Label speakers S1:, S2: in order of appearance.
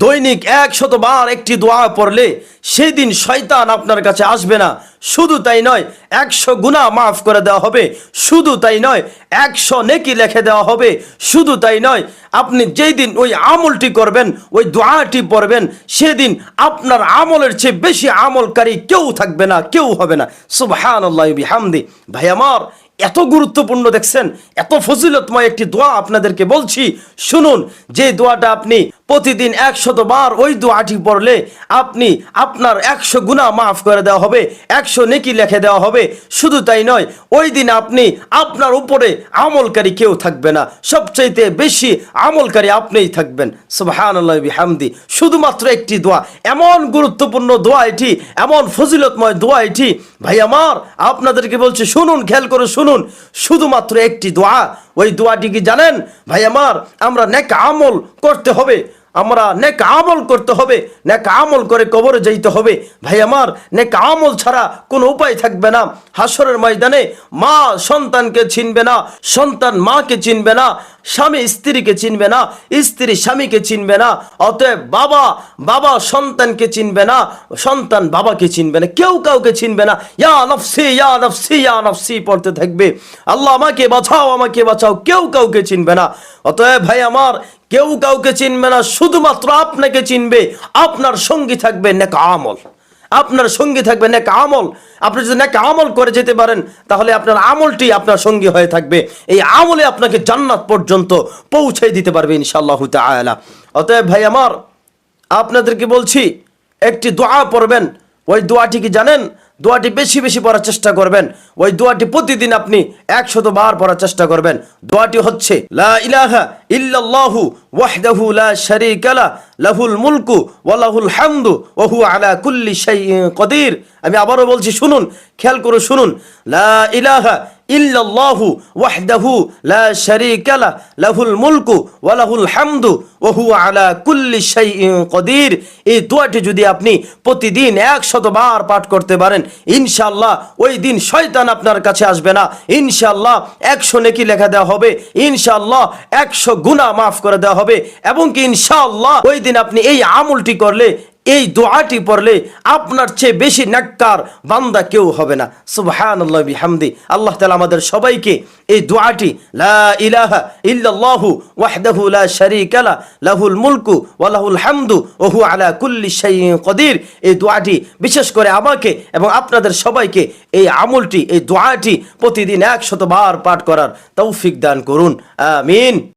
S1: দৈনিক একশত বার একটি দোয়া পড়লে সেই দিন শয়তান আপনার কাছে আসবে না। শুধু তাই নয়, একশো গুণা মাফ করে দেওয়া হবে। শুধু তাই নয়, একশো নেকি লিখে দেওয়া হবে। শুধু তাই নয়, আপনি যেই দিন ওই আমলটি করবেন, ওই দোয়াটি পড়বেন, সেদিন আপনার আমলের চেয়ে বেশি আমলকারী কেউ থাকবে না, কেউ হবে না। সুবহান আল্লাহ হামদি ভাই আমার এত গুরুত্বপূর্ণ দেখছেন? এত ফজিলতময় একটি দোয়া আপনাদেরকে বলছি, শুনুন। যে দোয়াটা আপনি প্রতিদিন একশত বার ওই দোয়াটি পড়লে আপনি আপনার একশো গুণা মাফ করে দেওয়া হবে, একশো নেকি লিখে দেওয়া হবে। শুধু তাই নয়, ওই দিন আপনি আপনার উপরে আমলকারী কেউ থাকবে না। সবচাইতে বেশি আমলকারী আপনিই থাকবেন। সুবহান হামদি শুধুমাত্র একটি দোয়া। এমন গুরুত্বপূর্ণ দোয়া এটি, এমন ফজিলতময় দোয়া এটি। ভাই আমার, আপনাদেরকে বলছি, শুনুন, খেয়াল করে শুনুন। শুধুমাত্র একটি দোয়া। ওই দোয়াটি কি জানেন? ভাই আমার আমরা নেক আমল করতে হবে। আমরা নেক আমল করতে হবে, নেক আমল করে কবরে যাইতে হবে। ভাই আমার, নেক আমল ছাড়া কোনো উপায় থাকবে না। হাসরের ময়দানে মা সন্তানকে চিনবে না, সন্তান মাকে চিনবে না, স্বামী স্ত্রীকে চিনবে না, স্ত্রী স্বামীকে চিনবে না, অতএব বাবা বাবা সন্তানকে চিনবে না, সন্তান বাবাকে চিনবে না, কেউ কাউকে চিনবে না। ইয়া নফসি ইয়া নফসি ইয়া নফসি পড়তে থাকবে। আল্লাহ আমাকে বাঁচাও আমাকে বাঁচাও, কেউ কাউকে চিনবে না। অতএব ভাই আমার কেউ কাউকে চিনবে না, শুধুমাত্র আপনাকে চিনবে, আপনার সঙ্গী থাকবে নেক আমল। আপনার সঙ্গী থাকবে নেক আমল। আপনি যদি নেক আমল করে যেতে পারেন, তাহলে আপনার আমলটি আপনার সঙ্গী হয়ে থাকবে। এই আমলে আপনাকে জান্নাত পর্যন্ত পৌঁছে দিতে পারবে ইনশাআল্লাহ তাআলা। অতএব ভাই আমার, আপনাদেরকে বলছি, একটি দোয়া পড়বেন। ওই দোয়াটি কি জানেন? দোয়াটি বেশি বেশি পড়ার চেষ্টা করবেন। ওই দোয়াটি প্রতিদিন আপনি একশত বার পড়ার চেষ্টা করবেন। দোয়াটি হচ্ছে, লা ইলাহা ওয়াহদাহু লা লা মুলকু কুল্লি কদির। আমি আবারও বলছি, শুনুন, খেয়াল করে শুনুন। লা ইলাহা ইল্লাল্লাহু ওয়াহদাহু লা শারীকা লা, লাহুল মুলকু ওয়া লাহুল হামদু ওয়া হুয়া আলা কুল্লি শাইইন কদির। এই দোয়াটি যদি আপনি প্রতিদিন একশত বার পাঠ করতে পারেন, ইনশাআল্লাহ ওই দিন শয়তান আপনার কাছে আসবে না। ইনশাআল্লাহ একশো নেকি লেখা দেওয়া হবে, ইনশাআল্লাহ একশো গুনাহ মাফ করে দেওয়া হবে, এবং কি ইনশাআল্লাহ ওই দিন আপনি এই আমলটি করলে এই দোয়াটি পড়লে আপনার চেয়ে বেশি নাক্কার বান্দা কেউ হবে না। সুবহানাল্লাহ বিহামদি। আল্লাহ তাআলা আমাদের সবাইকে এই দোয়াটি, লা ইলাহা ইল্লাল্লাহু লা লাহুল মুলকু ওয়া হামদু, ওয়া হুয়া আলা কুল্লি কদির। এই দোয়াটি বিশেষ করে আমাকে এবং আপনাদের সবাইকে এই আমলটি, এই দোয়াটি প্রতিদিন একশত বার পাঠ করার তৌফিক দান করুন। আমিন।